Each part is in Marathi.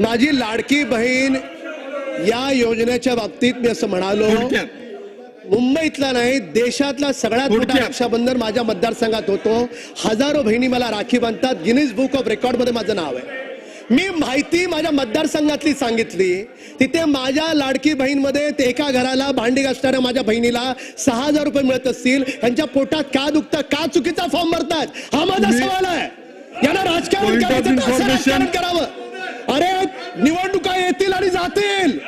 माझी लाडकी बहीण या योजनेच्या बाबतीत मी असं म्हणालो मुंबईतला नाही देशातला सगळ्यात मोठा. रक्षाबंधन माझ्या मतदारसंघात होतो. हजारो बहिणी मला राखी बांधतात. गिनीज बुक ऑफ रेकॉर्डमध्ये माझं नाव आहे. मी माहिती माझ्या मतदारसंघातली सांगितली. तिथे माझ्या लाडकी बहीणमध्ये ते एका घराला भांडी घासणाऱ्या माझ्या बहिणीला सहा हजार रुपये मिळत असतील. त्यांच्या पोटात का दुखतं का चुकीचा फॉर्म भरतात हा माझा सवाल आहे. यांना राजकारण करावं. निवडणुका येतील आणि जातील.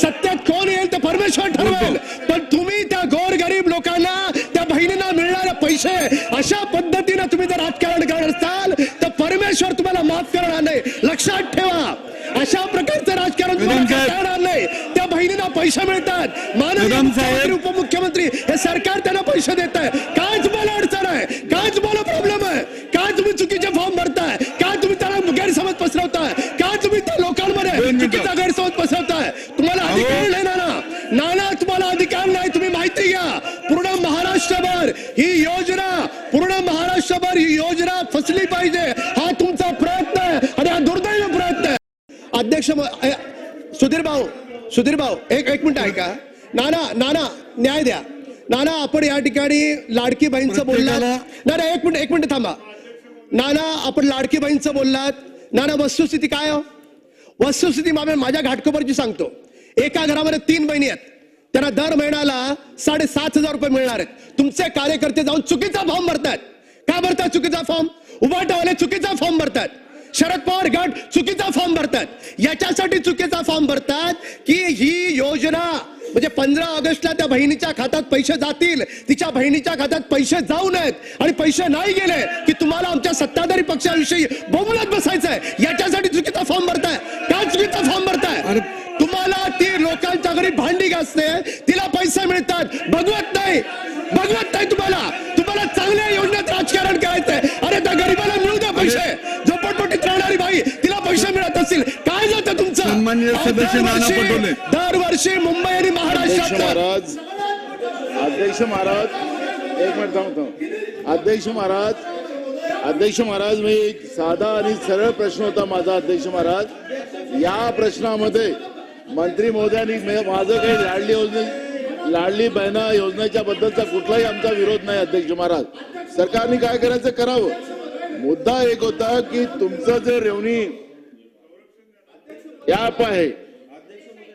सत्यात कोण येईल ते परमेश्वर ठरवेल. पण तुम्ही त्या गोरगरीब लोकांना त्या बहिणींना मिळणारे पैसे अशा पद्धतीने तुम्ही जर राजकारण करत असाल तर परमेश्वर तुम्हाला माफ करणार नाही. लक्षात ठेवा. अशा प्रकारचं राजकारण. करणार नाही. त्या बहिणींना पैसे मिळतात. माननीय उपमुख्यमंत्री हे सरकार त्यांना पैसे देत आहे. काय तुम्हाला अडचण आहे. काय तुम्हाला प्रॉब्लेम आहे. काय तुम्ही चुकीचे फॉर्म भरताय काय तुम्ही त्याला गैरसमज पसरवताय काय तुम्ही त्या लोकांमध्ये दोन मिनिटं. चुकीचा गैरसमज पसरवताय तुम्हाला अहो. अधिकार नाही ना ना नाना तुम्हाला अधिकार नाही तुम्ही माहिती घ्या पूर्ण महाराष्ट्रभर ही योजना पूर्ण महाराष्ट्रभर ही योजना फसली पाहिजे. हा तुमचा प्रयत्न आहे आणि हा दुर्दैव प्रयत्न आहे. अध्यक्ष सुधीर भाऊ सुधीर भाऊ एक एक मिनिट ऐका. नाना नाना न्याय द्या. नाना आपण या ठिकाणी लाडकी बहीणचं प्रत्येकाला- नाना एक मिनिट एक मिनिट थांबा. नाना आपण लाडकी बहीणचं बोललात. नाना वस्तुस्थिती काय हो? वस्तुस्थिती माझ्या घाटकोपरची सांगतो. एका घरामध्ये तीन बहिणी आहेत. त्यांना दर महिन्याला साडेसात हजार रुपये मिळणार आहेत. तुमचे कार्यकर्ते जाऊन चुकीचा फॉर्म भरतात का भरतात चुकीचा फॉर्म उभाटावाले चुकीचा फॉर्म भरतात शरद पवार गट चुकीचा फॉर्म भरतात याच्यासाठी चुकीचा फॉर्म भरतात की ही योजना म्हणजे पंधरा ऑगस्टला त्या बहिणीच्या खात्यात पैसे जातील. तिच्या बहिणीच्या खात्यात पैसे जाऊ नयेत. आणि पैसे नाही गेले की तुम्हाला आमच्या सत्ताधारी पक्षाविषयी बोमलत बसायचंय. याच्यासाठी चुकीचा फॉर्म भरताय का चुकीचा फॉर्म भरताय ती लोकांच्या घरी भांडी घासते तिला पैसे मिळतात. बघवत नाही. बघवत नाही तुम्हाला. तुम्हाला चांगल्या योजनेत राजकारण करायचंय. अरे त्या गरीबाला मिळू द्या पैसे. झोपटपट्टीत राहणारी बाई तिला पैसे मिळत असतील. काय जातं तुमचं? दरवर्षी- पटोले. दरवर्षी मुंबई आणि महाराष्ट्रात महाराज. अध्यक्ष महाराज. एक मिनिट थांबतो अध्यक्ष महाराज. अध्यक्ष महाराज मी एक साधा आणि सरळ प्रश्न होता माझा अध्यक्ष महाराज. या प्रश्नामध्ये मंत्री महोदयांनी माझं काही लाडली योजने लाडली बहिणा योजनेच्या बद्दलचा कुठलाही आमचा विरोध नाही अध्यक्ष महाराज. सरकारने काय करायचं करावं. मुद्दा एक होता की तुमचं जे रेवणी ऍप आहे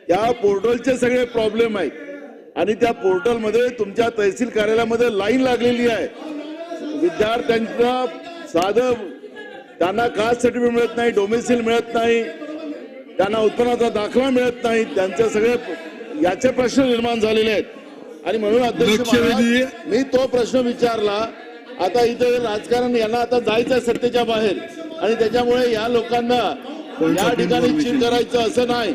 त्या पोर्टलचे सगळे प्रॉब्लेम आहेत. आणि त्या पोर्टलमध्ये तुमच्या तहसील कार्यालयामध्ये लाईन लागलेली आहे. विद्यार्थ्यांना साधं त्यांना कास्ट सर्टिफिकेट मिळत नाही डोमेसिल मिळत नाही. त्यांना उत्पन्नाचा दाखला मिळत नाही. त्यांचे सगळे याचे प्रश्न निर्माण झालेले आहेत. आणि म्हणून अध्यक्ष मी तो प्रश्न विचारला. आता इथे राजकारण यांना आता जायचं आहे सत्तेच्या बाहेर. आणि त्याच्यामुळे या लोकांना या ठिकाणी. चीट करायचं असं नाही.